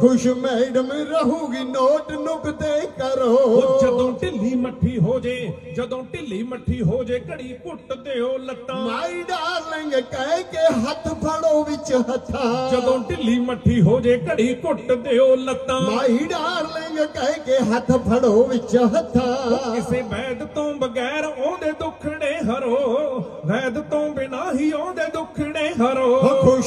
ਖੁਸ਼ ਮੈਡਮ ਰਹੂਗੀ ਨੋਟ ਨੁਕਤੇ ਕਰੋ। ਜਦੋਂ ਢਿੱਲੀ ਮੱਠੀ ਹੋ ਜੇ ਜਦੋਂ ਢਿੱਲੀ ਮੱਠੀ ਹੋ ਜੇ ਘੜੀ ਘੁੱਟ ਦਿਓ ਲੱਤਾਂ। ਮਾਈ ਡਾਰਲਿੰਗ ਕਹਿ ਕੇ ਹੱਥ ਫੜੋ ਵਿੱਚ ਹੱਥਾਂ। ਜਦੋਂ ਢਿੱਲੀ ਮੱਠੀ ਹੋ ਜੇ ਘੜੀ ਘੁੱਟ ਦਿਓ ਲੱਤਾਂ। ਮਾਈ ਡਾਰਲਿੰਗ ਕਹਿ ਕੇ ਹੱਥ ਫੜੋ ਵਿੱਚ ਹੱਥਾਂ। ਕਿਸੇ ਵੈਦ ਤੋਂ ਬਗੈਰ ਉਹਦੇ ਦੁੱਖੜੇ ਹਰੋ। ਵੈਦ ਤੋਂ ਬਿਨਾ ਹੀ ਉਹ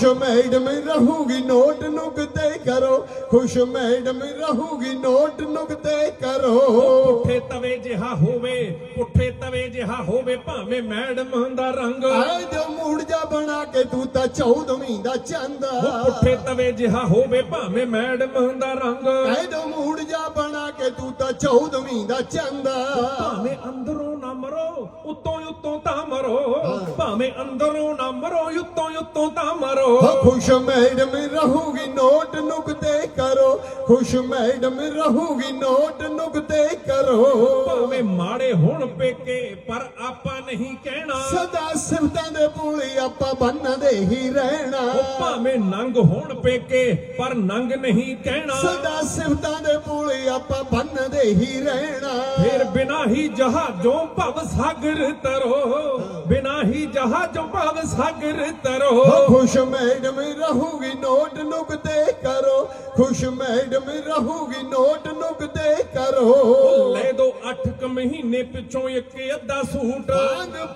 ਖੁਸ਼ ਮੈਡਮ ਰਹੂਗੀ ਨੋਟ ਨੁਕਤੇ ਕਰੋ। ਖੁਸ਼ ਮੈਡਮ ਰਹੂਗੀ ਨੋਟ ਨੁਕਤੇ ਕਰੋ। ਪੁੱਠੇ ਤਵੇ ਜਿਹਾ ਹੋਵੇ ਪੁੱਠੇ ਤਵੇ ਜਿਹਾ ਹੋਵੇ ਭਾਵੇਂ ਮੈਡਮ ਦਾ ਰੰਗ। ਆਏ ਜੋ ਮੂੜ ਜਾ ਬਣਾ ਕੇ ਤੂੰ ਤਾਂ 14ਵੀਂ ਦਾ ਚੰਦ। ਪੁੱਠੇ ਤਵੇ ਜਿਹਾ ਹੋਵੇ ਭਾਵੇਂ ਮੈਡਮ ਦਾ ਰੰਗ। ਆਏ ਜੋ ਮੂੜ ਜਾ ਬਣਾ ਕੇ ਤੂੰ ਤਾਂ 14ਵੀਂ ਦਾ ਚੰਦ। ਭਾਵੇਂ ਅੰਦਰੋਂ ਨਾ ਮਰੋ ਉੱਤੋਂ ਉੱਤੋਂ ਤਾਂ ਭਾਵੇਂ ਅੰਦਰੋਂ ਨਾ ਮਰੋ ਉੱਤੋਂ ਉੱਤੋਂ ਤਾਂ ਮਰੋ। ਉਹ ਖੁਸ਼ ਮੈਡਮ ਰਹੂਗੀ, ਨੋਟ ਨੁਕਤੇ ਕਰੋ। ਖੁਸ਼ ਮੈਡਮ ਰਹੂਗੀ ਨੋਟ ਨੁਕਤੇ ਕਰੋ। ਭਾਵੇਂ ਮਾੜੇ ਹੋਣ ਪੇਕੇ ਪਰ ਆਪਾਂ ਨਹੀਂ ਕਹਿਣਾ। ਸਦਾ ਸਿਫਤਾਂ ਦੇ ਪੁਲੀ ਆਪਾਂ ਬੰਨਦੇ ਹੀ ਰਹਿਣਾ। ਉਹ ਭਾਵੇਂ ਨੰਗ ਹੋਣ ਪੇਕੇ ਪਰ ਨੰਗ ਨਹੀਂ ਕਹਿਣਾ। ਸਦਾ ਸਿਫਤਾਂ ਦੇ ਪੁਲੀ ਆਪਾਂ ਬੰਨਦੇ ਹੀ ਰਹਿਣਾ। ਫਿਰ ਬਿਨਾ ਹੀ ਜਹਾਜ਼ੋਂ ਭਵ ਸਾਗਰ ਤਰੋ। ਬਿਨਾ ਹੀ ਜਹਾਜ਼ੋਂ ਭਵ ਸਾਗਰ ਤਰੋ। ਖੁਸ਼ ਮੈਡਮ ਰਹੂਗੀ ਨੋਟ ਨੁਕਤੇ ਕਰੋ। ਖੁਸ਼ ਮੈਡਮ ਰਹੂਗੀ ਨੋਟ ਨੁਕਤੇ ਕਰੋ। ਲੈ ਦੋ 8 ਕ ਮਹੀਨੇ ਪਿੱਛੋਂ ਇੱਕ ਅੱਧਾ ਸੂਟ।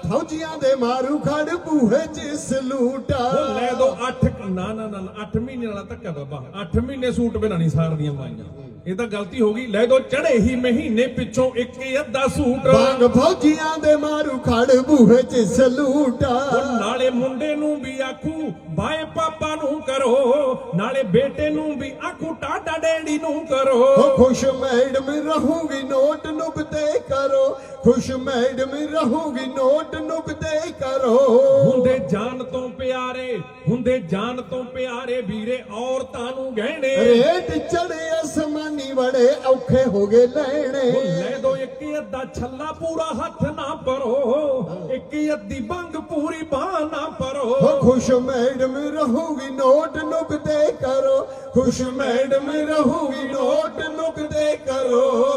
ਫੌਜੀਆਂ ਦੇ ਮਾਰੂ ਖੜ ਬੂਹੇ ਚ ਸਲੂਟਾ ਲੈ ਦੋ 8 ਨਾ ਨਾ ਨਾ 8 ਮਹੀਨੇ ਵਾਲਾ ਧੱਕਾ ਬਾਬਾ। 8 ਮਹੀਨੇ ਸੂਟ ਬਿਨਾਂ ਨਹੀਂ ਸਾਰਦੀਆਂ ਮਾਈਆਂ। ਇਹ ਤਾਂ ਗਲਤੀ ਹੋ ਗਈ। ਲੈ ਦੋ ਚੜੇ ਹੀ ਮਹੀਨੇ ਪਿੱਛੋਂ ਇੱਕ ਅੱਧਾ ਸੂਟ। ਬਾਗ ਫੌਜੀਆਂ ਦੇ ਮਾਰੂ ਖੜ ਬੂਹੇ ਚ ਸਲੂਟਾ ਨਾਲੇ ਮੁੰਡੇ ਨੂੰ ਵੀ ਆਖੂ ਬਾਏ ਪਾਪਾ ਨਾਲੇ ਬੇਟੇ ਨੂੰ ਵੀ ਆਖੂ ਟਾਟਾ ਡੈਡੀ ਨੂੰ ਕਰੋ। ਉਹ ਖੁਸ਼ ਮੈਡਮ ਰਹੂਗੀ ਨੋਟ ਨੁਕਤੇ ਕਰੋ। ਖੁਸ਼ ਮੈਡਮ ਰਹੂਗੀ ਨੋਟ ਨੁਕਤੇ ਕਰੋ। ਹੁੰਦੇ ਜਾਨ ਤੋਂ ਪਿਆਰੇ ਹੁੰਦੇ ਜਾਨ ਤੋਂ ਪਿਆਰੇ ਵੀਰੇ ਔਰਤਾਂ ਨੂੰ ਗਹਿਣੇ। ਰੇਟ ਚੜੇ ਅਸਮਾਨੀ ਬੜੇ ਔਖੇ ਹੋ ਗਏ ਲੈਣੇ। ਲੈ ਦੋ ਇੱਕ ਅੱਧਾ ਛੱਲਾ ਪੂਰਾ ਹੱਥ ਨਾ ਪਰੋ ਇੱਕ ਅੱਧੀ ਬੰਗ ਪੂਰੀ ਬਾਹ ਨਾ ਪਰੋ ਉਹ ਖੁਸ਼ ਮੈਡਮ ਰਹੂਗੀ ਨੋਟ ਨੁਕਤੇ ਕਰੋ। ਖੁਸ਼ ਮੈਡਮ ਰਹੂਗੀ ਨੋਟ ਨੁਕਤੇ ਕਰੋ।